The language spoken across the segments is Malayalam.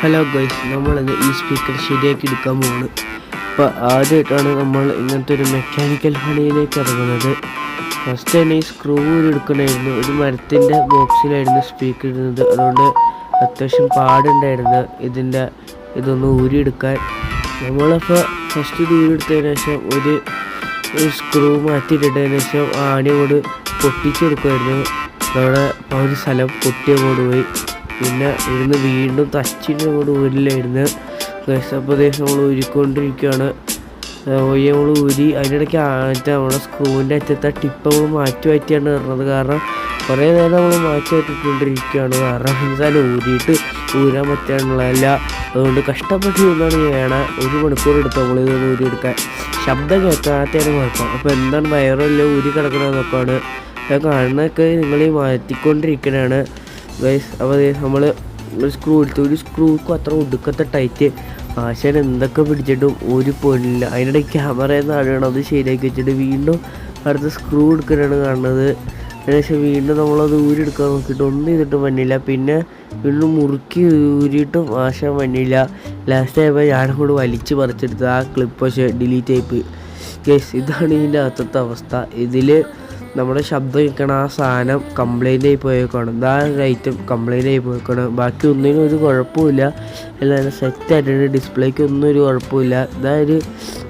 ഹലോ ഗൈസ് നമ്മളിന്ന് ഈ സ്പീക്കർ ശരിയാക്കി എടുക്കാൻ പോവാണ്. അപ്പോൾ ആദ്യമായിട്ടാണ് നമ്മൾ ഇങ്ങനത്തെ ഒരു മെക്കാനിക്കൽ ഹണിയിലേക്ക് ഇറങ്ങുന്നത്. ഫസ്റ്റ് തന്നെ ഈ സ്ക്രൂ എടുക്കണമായിരുന്നു ഒരു മരത്തിന്റെ ബോക്സിലായിരുന്നു സ്പീക്കർ ഇടുന്നത്. അതുകൊണ്ട് അത്യാവശ്യം പാടുണ്ടായിരുന്നു ഇതിന്റെ ഇതൊന്ന് ഊരിയെടുക്കാൻ. നമ്മളപ്പോൾ ഫസ്റ്റ് ഇത് ഊരിയെടുത്തതിന് ശേഷം ഒരു സ്ക്രൂ മാറ്റിയിട്ടതിന് ശേഷം ആണി കൊണ്ട് പൊട്ടിച്ചെടുക്കുമായിരുന്നു അതോടെ ഒരു സ്ഥലം പൊട്ടിയ പോയി. പിന്നെ ഇവിടുന്ന് വീണ്ടും തച്ചിട്ട് അങ്ങോട്ട് അപ്പോൾ പ്രദേശം നമ്മൾ ഊരിക്കൊണ്ടിരിക്കുകയാണ്. പോയി നമ്മൾ ഊരി അതിനിടയ്ക്ക് ആറ്റ നമ്മുടെ സ്ക്രൂവിന്റെ അറ്റത്തെ ടിപ്പ് നമ്മൾ മാറ്റി മാറ്റിയാണ് വരുന്നത് കാരണം കുറേ നേരം നമ്മൾ മാറ്റി മാറ്റിക്കൊണ്ടിരിക്കുകയാണ്. കാരണം എന്തായാലും ഊരിയിട്ട് ഊരാൻ പറ്റാനുള്ളതല്ല. അതുകൊണ്ട് കഷ്ടപ്പെട്ട് ഇരുന്നാണ് വേണം ഒരു മണിക്കൂർ എടുത്ത് നമ്മൾ ഇതൊന്ന് ഊരിയെടുക്കാൻ. ശബ്ദം കേൾക്കാത്തതാണ് കുഴപ്പം അപ്പോൾ എന്താണ് വയറല്ല ഊരി കിടക്കണമെന്നൊക്കെയാണ് ഞാൻ കാണുന്നതൊക്കെ നിങ്ങൾ മാറ്റിക്കൊണ്ടിരിക്കണതാണ്. ഗൈസ് അപ്പോൾ നമ്മൾ സ്ക്രൂ എടുത്തു. ഒരു സ്ക്രൂക്കും അത്ര ഒടുക്കത്തെ ടൈറ്റ് ആശാൻ എന്തൊക്കെ പിടിച്ചിട്ടും ഒരു പൊല്ല അതിനിടെ ക്യാമറ എന്ന് അറിയണം അത് ശരിയാക്കി വെച്ചിട്ട് വീണ്ടും അടുത്ത സ്ക്രൂ എടുക്കാനാണ് കാണുന്നത്. അതിനുശേഷം വീണ്ടും നമ്മളത് ഊരിയെടുക്കാൻ നോക്കിയിട്ട് ഒന്നും ചെയ്തിട്ട് വന്നില്ല. പിന്നെ വീണ്ടും മുറുക്കി ഊരിയിട്ടും ആശാൻ വന്നില്ല. ലാസ്റ്റ് ആയപ്പോൾ ഞാനും കൂടെ വലിച്ച് പറിച്ചെടുത്ത് ആ ക്ലിപ്പ് പക്ഷേ ഡിലീറ്റ് ആയിപ്പോയി ഗൈസ് ഇതാണ് ഇതിന്റെ അകത്തത്തെ അവസ്ഥ. ഇതിൽ നമ്മുടെ ശബ്ദം കേൾക്കണ ആ സാധനം കംപ്ലൈന്റ് ആയി പോയേക്കാണ്. ഇതാ ഒരു ഐറ്റം കംപ്ലൈന്റ് ആയി പോയേക്കാണ്. ബാക്കി ഒന്നിനും ഒരു കുഴപ്പമില്ല. എല്ലാം സെറ്റ് ആയിട്ടുണ്ട്. ഡിസ്പ്ലേക്ക് ഒന്നും ഒരു കുഴപ്പമില്ല. ഇതാ ഒരു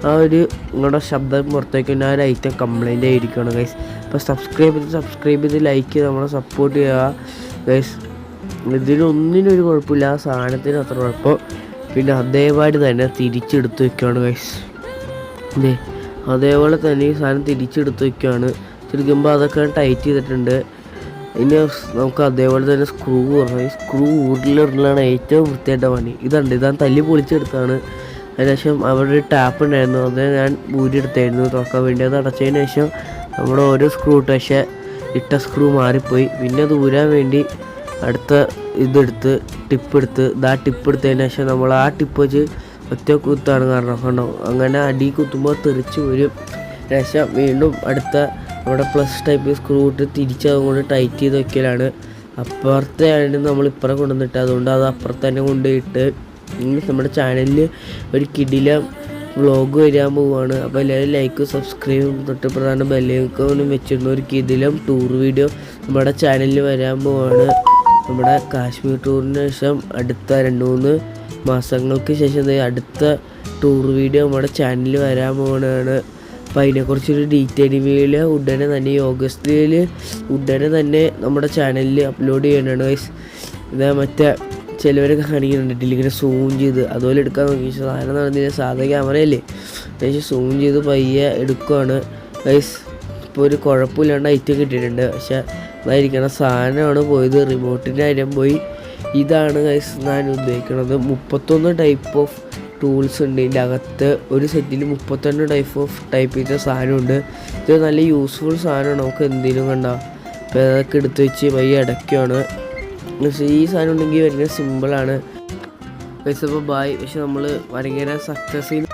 ആ ഒരു നിങ്ങളുടെ ശബ്ദം പുറത്തേക്ക് ആ ഒരു ഐറ്റം കംപ്ലൈന്റ് ആയിരിക്കുകയാണ് ഗൈസ് അപ്പോൾ സബ്സ്ക്രൈബ് ചെയ്ത് സബ്സ്ക്രൈബ് ചെയ്ത് ലൈക്ക് ചെയ്ത് നമ്മളെ സപ്പോർട്ട് ചെയ്യുക ഗൈസ് ഇതിനൊന്നിനും ഒരു കുഴപ്പമില്ല. ആ സാധനത്തിന് അത്ര കുഴപ്പം. പിന്നെ അതേപാട് തന്നെ തിരിച്ചെടുത്ത് വെക്കുകയാണ് ഗൈസ് അതേപോലെ തന്നെ ഈ സാധനം തിരിച്ചെടുത്ത് വെക്കുകയാണ് ചുരുക്കുമ്പോൾ അതൊക്കെ ടൈറ്റ് ചെയ്തിട്ടുണ്ട്. ഇനി നമുക്ക് അതേപോലെ തന്നെ സ്ക്രൂ പറഞ്ഞു ഈ സ്ക്രൂ ഊരിലിടലാണ് ഏറ്റവും വൃത്തിയായിട്ട പണി. ഇതുണ്ട് ഇതാ തല്ലി പൊളിച്ചെടുത്താണ് അതിനുശേഷം അവിടെ ഒരു ടാപ്പ് ഉണ്ടായിരുന്നു അത് ഞാൻ ഊരിയെടുത്തായിരുന്നു തുറക്കാൻ വേണ്ടി. അത് അടച്ചതിന് ശേഷം നമ്മുടെ ഓരോ സ്ക്രൂ ഇട്ട് പക്ഷേ ഇട്ട സ്ക്രൂ മാറിപ്പോയി. പിന്നെ അത് ഊരാൻ വേണ്ടി അടുത്ത ഇതെടുത്ത് ടിപ്പ് എടുത്ത് ഇതാ ടിപ്പ് എടുത്തതിന് ശേഷം നമ്മൾ ആ ടിപ്പ് വെച്ച് ഒറ്റ കുത്താണ് കാരണം. കണ്ടോ? അങ്ങനെ അടി കുത്തുമ്പോൾ തെറിച്ച് വരും. ശേഷം വീണ്ടും അടുത്ത നമ്മുടെ പ്ലസ് ടൈപ്പ് സ്ക്രൂ ഇട്ട് തിരിച്ച് അതുകൊണ്ട് ടൈറ്റ് ചെയ്ത് വെക്കലാണ്. അപ്പുറത്തെ നമ്മൾ ഇപ്പുറം കൊണ്ടുവന്നിട്ട് അതുകൊണ്ട് അത് അപ്പുറത്ത് തന്നെ കൊണ്ടുപോയിട്ട് നമ്മുടെ ചാനലിൽ ഒരു കിടില വ്ളോഗ് വരാൻ പോവുകയാണ് അപ്പോൾ എല്ലാവരും ലൈക്ക് സബ്സ്ക്രൈബും തൊട്ട് പ്രധാന ബെല്ലേക്കും വെച്ചിരുന്ന ഒരു കിടിലം ടൂർ വീഡിയോ നമ്മുടെ ചാനലിൽ വരാൻ പോവുകയാണ് നമ്മുടെ കാശ്മീർ ടൂറിന് ശേഷം അടുത്ത രണ്ട് മൂന്ന് മാസങ്ങൾക്ക് ശേഷം അടുത്ത ടൂർ വീഡിയോ നമ്മുടെ ചാനലിൽ വരാൻ പോകുന്നതാണ് അപ്പോൾ അതിനെക്കുറിച്ചൊരു ഡീറ്റെയിൽ വീഡിയോ ഉടനെ തന്നെ ഈ ഓഗസ്റ്റിൽ ഉടനെ തന്നെ നമ്മുടെ ചാനലിൽ അപ്ലോഡ് ചെയ്യാനാണ് വൈസ് ഇതാ മറ്റേ ചിലവരൊക്കെ കാണിക്കുന്നുണ്ട്. ഇങ്ങനെ സൂം ചെയ്ത്. അതുപോലെ എടുക്കാൻ നോക്കി. സാധനം നടന്നില്ല. സാധാ ക്യാമറയല്ലേ പക്ഷേ സൂം ചെയ്ത് പയ്യെ എടുക്കുവാണ് വൈസ് ഇപ്പോൾ ഒരു കുഴപ്പമില്ലാണ്ട് ഐറ്റം കിട്ടിയിട്ടുണ്ട്. പക്ഷേ അതായിരിക്കണം സാധനമാണ് പോയത്. റിമോട്ടിന്റെ കാര്യം പോയി. ഇതാണ് ഗൈസ് ഞാൻ ഉദ്ദേശിക്കുന്നത് മുപ്പത്തൊന്ന് ടൈപ്പ് ഓഫ് ടൂൾസ് ഉണ്ട്. ഇതിന്റെ അകത്ത് ഒരു സെറ്റിൽ മുപ്പത്തൊന്ന് ടൈപ്പ് ഓഫ് ടൈപ്പ് ചെയ്ത സാധനമുണ്ട്. ഇത് നല്ല യൂസ്ഫുൾ സാധനമാണ്. നമുക്ക് എന്തെങ്കിലും കണ്ട. അപ്പോൾ അതൊക്കെ എടുത്ത് വെച്ച് വൈ അടയ്ക്കുകയാണ് ഈ സാധനം ഉണ്ടെങ്കിൽ ഭയങ്കര സിമ്പിളാണ് പൈസ ഇപ്പോൾ ബായ് പക്ഷെ നമ്മൾ ഭയങ്കര സക്സസ്